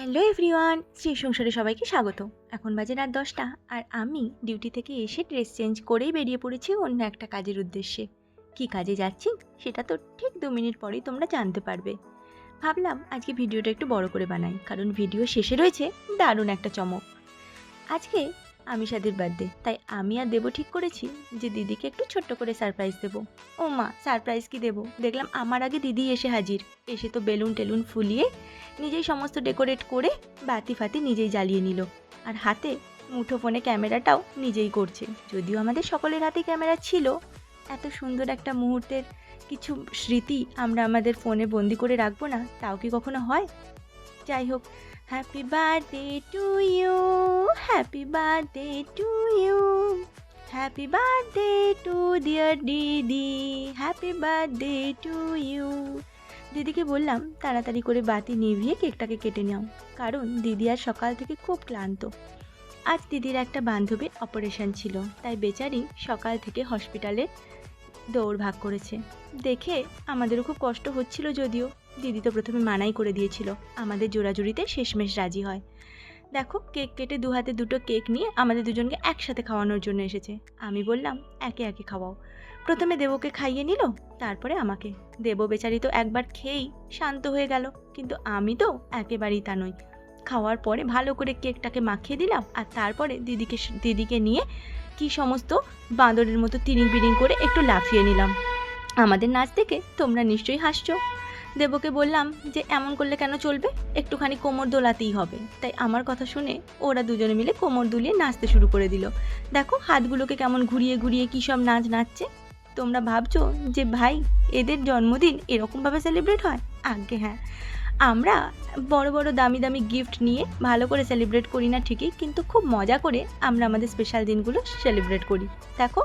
Hello everyone, Shri সংসারে সবাইকে স্বাগত এখন বাজে রাত দশটা আর আমি ডিউটি থেকে এসে ড্রেস চেঞ্জ করেই বেরিয়ে পড়েছি অন্য একটা কাজের উদ্দেশ্যে। কি কাজে যাচ্ছি? সেটা তো ঠিক দু মিনিট পরেই তোমরা জানতে পারবে। ভাবলাম আজকে ভিডিওটা একটু বড় করে বানাই, কারণ ভিডিও শেষে রয়েছে দারুণ একটা চমক। আজকে আমিষাদের বার্থডে তাই আমি আর দেবো ঠিক করেছি যে দিদিকে একটু ছোট্ট করে সারপ্রাইজ দেবো। ও মা সারপ্রাইজ কি দেবো? দেখলাম আমার আগে দিদি এসে হাজির। এসে তো বেলুন টেলুন ফুলিয়ে নিজেই সমস্ত ডেকোরেট করে বাতি ফাতি নিজেই জ্বালিয়ে নিল। আর হাতে মুঠো ফোনে ক্যামেরাটাও নিজেই করছে। যদিও আমাদের সকলের হাতে ক্যামেরা ছিল, এত সুন্দর একটা মুহূর্তের কিছু স্মৃতি আমরা আমাদের ফোনে বন্দি করে রাখব না, তাও কি কখনো হয়? যাই হোক happy birthday to you happy birthday to you happy birthday to dear দিদি হ্যাপি বার্থডে টু ইউ দিদিকে বললাম, তাড়াতাড়ি করে বাতি নিভিয়ে কেকটাকে কেটে নাও। কারণ দিদি আর সকাল থেকে খুব ক্লান্ত। আজ দিদির একটা বান্ধবীর অপারেশন ছিল। তাই বেচারি সকাল থেকে হসপিটালে দৌড় ভাগ করেছে। দেখে আমাদেরও খুব কষ্ট হচ্ছিল যদিও। দিদি তো প্রথমে মানাই করে দিয়েছিল। আমাদের জোড়াজুড়িতে শেষমেশ রাজি হয়। দেখো, কেক কেটে দু হাতে দুটো কেক নিয়ে আমাদের দুজনকে একসাথে খাওয়ানোর জন্য এসেছে। আমি বললাম, একে একে খাওয়াও। প্রথমে দেবকে খাইয়ে নিল, তারপরে আমাকে। দেব বেচারি তো একবার খেয়েই শান্ত হয়ে গেল। কিন্তু আমি তো একেবারেই তা নই। খাওয়ার পরে ভালো করে কেকটাকে মাখিয়ে দিলাম আর তারপরে দিদিকে দিদিকে নিয়ে কি সমস্ত বাঁদরের মতো তিরিং বিরিং করে একটু লাফিয়ে নিলাম। আমাদের নাচ দেখে তোমরা নিশ্চয়ই হাসছো। দেবকে বললাম যে, এমন করলে কেন চলবে? একটুখানি কোমর দোলাতেই হবে। তাই আমার কথা শুনে ওরা দুজনে মিলে কোমর দুলিয়ে নাচতে শুরু করে দিল। দেখো হাতগুলোকে কেমন ঘুরিয়ে ঘুরিয়ে কী সব নাচ নাচছে। তোমরা ভাবছ যে, ভাই, এদের জন্মদিন এরকমভাবে সেলিব্রেট হয়? আগে হ্যাঁ। আমরা বড় বড় দামি দামি গিফট নিয়ে ভালো করে সেলিব্রেট করি না ঠিকই, কিন্তু খুব মজা করে আমরা আমাদের স্পেশাল দিনগুলো সেলিব্রেট করি। দেখো,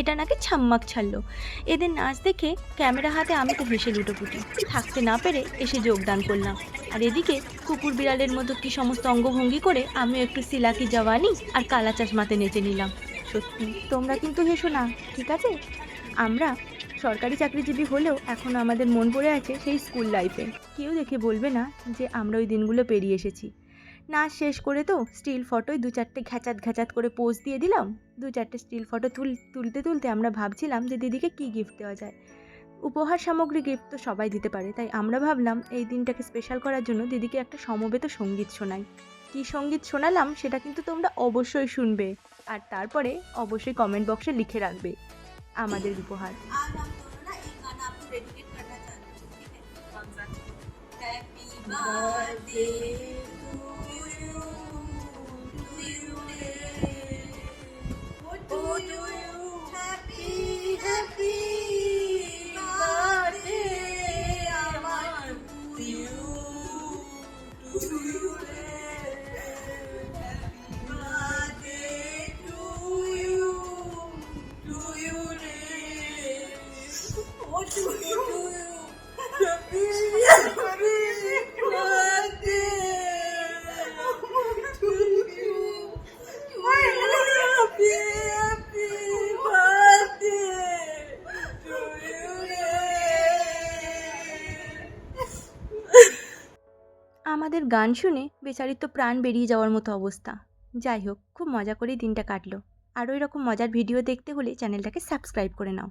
এটা নাকি ছাম্মাক ছাড়লো। এদের নাচ দেখে ক্যামেরা হাতে আমি তো হেসে লুটোপুটি। থাকতে না পেরে এসে যোগদান করলাম। আর এদিকে কুকুর বিড়ালের মতো কি সমস্ত অঙ্গভঙ্গি করে আমিও একটু সিলাকি জওয়ানি আর কালা চাশমাতে নেচে নিলাম। সত্যি, তোমরা কিন্তু হেসো না, ঠিক আছে? আমরা সরকারি চাকরিজীবী হলেও এখন আমাদের মন পড়ে আছে সেই স্কুল লাইফে কেউ দেখে বলবে না যে আমরা ওই দিনগুলো পেরিয়ে এসেছি। নাচ শেষ করে তো স্টিল ফটোয় দু চারটে ঘ্যাচাত ঘ্যাচাত করে পোজ দিয়ে দিলাম। দু চারটে স্টিল ফটো তুল, তুলতে তুলতে আমরা ভাবছিলাম যে দিদিকে কী গিফট দেওয়া যায়। উপহার সামগ্রী গিফট তো সবাই দিতে পারে, তাই আমরা ভাবলাম এই দিনটাকে স্পেশাল করার জন্য দিদিকে একটা সমবেত সংগীত শোনাই। কী সংগীত শোনালাম সেটা কিন্তু তোমরা অবশ্যই শুনবে। আর তারপরে অবশ্যই কমেন্ট বক্সে লিখে রাখবে। আমাদের উপহার Happy birthday আমাদের গান শুনে বেচারির তো প্রাণ বেরিয়ে যাওয়ার মতো অবস্থা। যাই হোক, খুব মজা করেই দিনটা কাটলো। আরও এরকম মজার ভিডিও দেখতে হলে চ্যানেলটাকে সাবস্ক্রাইব করে নাও।